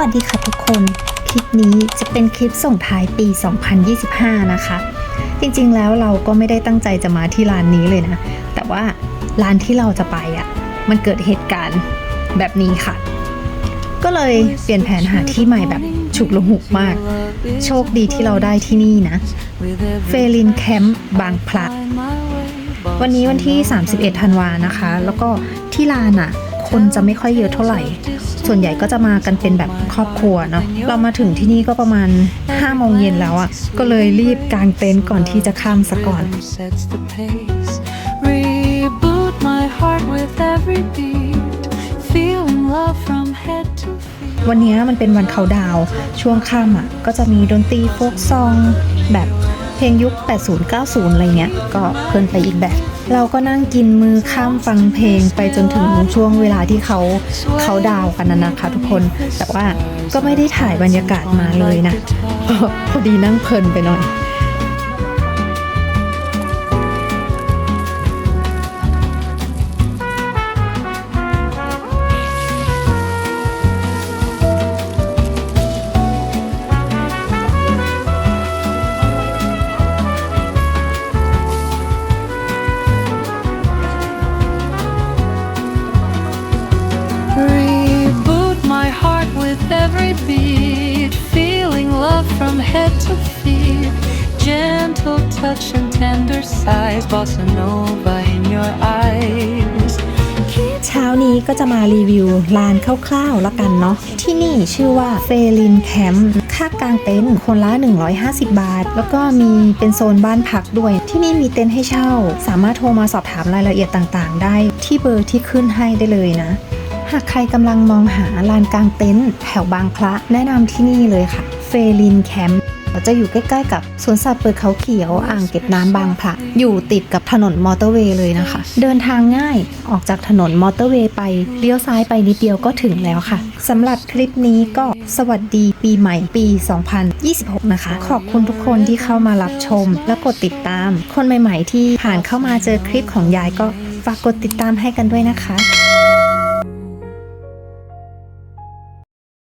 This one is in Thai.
วัสดีค่ะทุกคน คลิปนี้จะเป็นคลิปส่งท้ายปี 2025 นะคะ จริงๆแล้วเราก็ไม่ได้ตั้งใจจะมาที่ร้านนี้เลยนะ แต่ว่าร้านที่เราจะไปอะ่ะ มันเกิดเหตุการณ์แบบนี้ค่ะ ก็เลยเปลี่ยนแผนหาที่ใหม่แบบฉุกละหุกมาก โชคดีที่เราได้ที่นี่นะ เฟลินแคมป์บางพระวันนี้วันที่ 31 ธันวานะคะ แล้วก็ที่ลานอะ คนจะไม่ค่อยเยอะเท่าไหร่ ส่วนใหญ่ก็จะมากันเป็นแบบครอบครัวเนาะเรามาถึงที่นี่ก็ประมาณ5โมงเย็นแล้วอะก็เลยรีบกางเต็นท์ก่อนที่จะข้ามสะก่อน sets the pace. Reboot my heart with every beat. Feeling love from head to feet. วันนี้มันเป็นวันเขาดาวน์ช่วงค่ำอะก็จะมีดนตรีโฟกซองแบบ เพลงยุค 80-90 อะไรเงี้ย ก็เพลินไปอีกแบบ เราก็นั่งกินมือข้ามฟังเพลงไปจนถึงช่วงเวลาที่เขาเขาดาวกันนะนะคะทุกคน แต่ว่าก็ไม่ได้ถ่ายบรรยากาศมาเลยนะพอดีนั่งเพลินไปหน่อย head to feet. Gentle touch and tender sighs. Bossa Nova in your eyes. เช้านี้ก็จะมารีวิวลานคร่าวๆแล้วกันเนาะที่นี่ชื่อว่าเฟลินแคมป์ค่ากลางเต็นท์คนละ 150 บาท แล้วก็มีเป็นโซนบ้านพักด้วย ที่นี่มีเต็นท์ให้เช่า สามารถโทรมาสอบถามรายละเอียดต่างๆ ได้ที่เบอร์ที่ขึ้นให้ได้เลยนะ หากใครกำลังมองหาลานกลางเต็นท์แถวบางพระแนะนำที่นี่เลยค่ะเฟลินแคมป์ จะอยู่ใกล้ๆกับสวนสัตว์เปิดเขาเขียวอ่างเก็บน้ำบางพระอยู่ติดกับถนนมอเตอร์เวย์เลยนะคะ เดินทางง่ายออกจากถนนมอเตอร์เวย์ไปเลี้ยวซ้ายไปนิดเดียวก็ถึงแล้วค่ะสำหรับคลิปนี้ก็สวัสดีปีใหม่ปี 2026 นะคะ ขอบคุณทุกคนที่เข้ามารับชม และกดติดตาม คนใหม่ๆ ที่ผ่านเข้ามาเจอคลิปของยายก็ฝากกดติดตามให้กันด้วยนะคะ